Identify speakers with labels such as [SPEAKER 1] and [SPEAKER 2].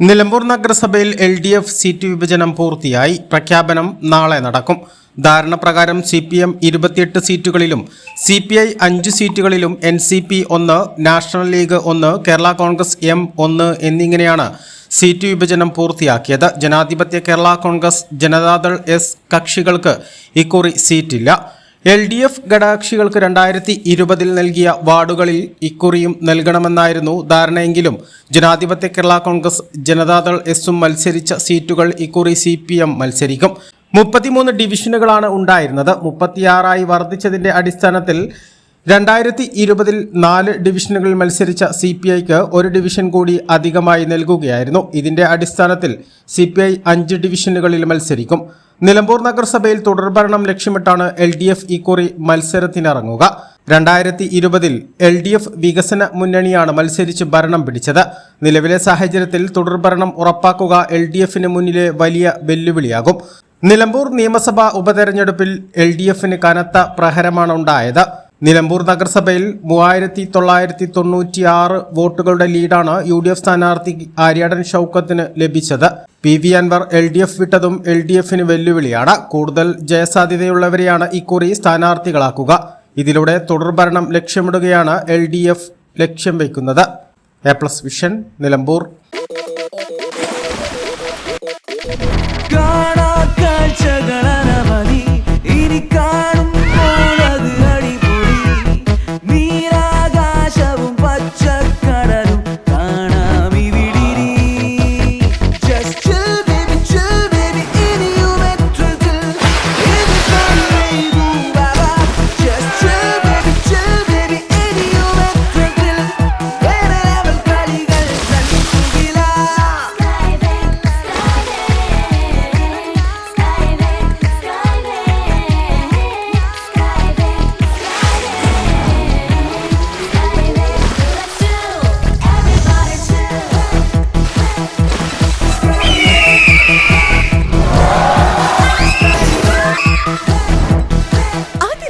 [SPEAKER 1] Nilambur നഗരസഭയിൽ L D F seat വിഭജനം പൂർത്തിയായി. പ്രഖ്യാപനം നാളെ നടക്കും. ധാരണപ്രകാരം സി പി എം ഇരുപത്തിയെട്ട് സീറ്റുകളിലും സി പി ഐ അഞ്ച് സീറ്റുകളിലും എൻ സി പി ഒന്ന് നാഷണൽ ലീഗ് ഒന്ന് കേരള കോൺഗ്രസ് എം ഒന്ന് എന്നിങ്ങനെയാണ് സീറ്റ് വിഭജനം പൂർത്തിയാക്കിയത്. ജനാധിപത്യ കേരള കോൺഗ്രസ് ജനതാദൾ എസ് കക്ഷികൾക്ക് ഇക്കുറി സീറ്റില്ല. എൽ ഡി എഫ് ഘടകക്ഷികൾക്ക് രണ്ടായിരത്തി ഇരുപതിൽ നൽകിയ വാർഡുകളിൽ ഇക്കുറിയും നൽകണമെന്നായിരുന്നു ധാരണയെങ്കിലും ജനാധിപത്യ കേരള കോൺഗ്രസ് ജനതാദൾ എസും മത്സരിച്ച സീറ്റുകൾ ഇക്കുറി സി പി എം മത്സരിക്കും. മുപ്പത്തിമൂന്ന് ഡിവിഷനുകളാണ് ഉണ്ടായിരുന്നത്. മുപ്പത്തിയാറായി വർദ്ധിച്ചതിന്റെ അടിസ്ഥാനത്തിൽ രണ്ടായിരത്തി ഇരുപതിൽ നാല് ഡിവിഷനുകളിൽ മത്സരിച്ച സി പി ഐക്ക് ഒരു ഡിവിഷൻ കൂടി അധികമായി നൽകുകയായിരുന്നു. ഇതിന്റെ അടിസ്ഥാനത്തിൽ സി പി ഐ അഞ്ച് ഡിവിഷനുകളിൽ മത്സരിക്കും. നിലമ്പൂർ നഗരസഭയിൽ തുടർഭരണം ലക്ഷ്യമിട്ടാണ് എൽ ഡി എഫ് ഇക്കുറി മത്സരത്തിനിറങ്ങുക. രണ്ടായിരത്തി ഇരുപതിൽ എൽ ഡി എഫ് വികസന മുന്നണിയാണ് മത്സരിച്ച് ഭരണം പിടിച്ചത്. നിലവിലെ സാഹചര്യത്തിൽ തുടർഭരണം ഉറപ്പാക്കുക എൽ ഡി എഫിന് മുന്നിലെ വലിയ വെല്ലുവിളിയാകും. നിലമ്പൂർ നിയമസഭാ ഉപതെരഞ്ഞെടുപ്പിൽ എൽ ഡി എഫിന് കനത്ത പ്രഹരമാണ് ഉണ്ടായത്. നിലമ്പൂർ നഗരസഭയിൽ മൂവായിരത്തി തൊള്ളായിരത്തി തൊണ്ണൂറ്റി ആറ് വോട്ടുകളുടെ ലീഡാണ് യു ഡി എഫ് സ്ഥാനാർത്ഥി ആര്യാടൻ ഷൗക്കത്തിന് ലഭിച്ചത്. P V Anvar L D F വിട്ടതും L D എഫിന് വെല്ലുവിളിയാണ്. കൂടുതൽ ജയസാധ്യതയുള്ളവരെയാണ് ഇക്കുറി സ്ഥാനാർത്ഥികളാക്കുക. ഇതിലൂടെ തുടർഭരണം ലക്ഷ്യമിടുകയാണ് എൽ ഡി എഫ് ലക്ഷ്യം വയ്ക്കുന്നത്. A plus vision Nilambur.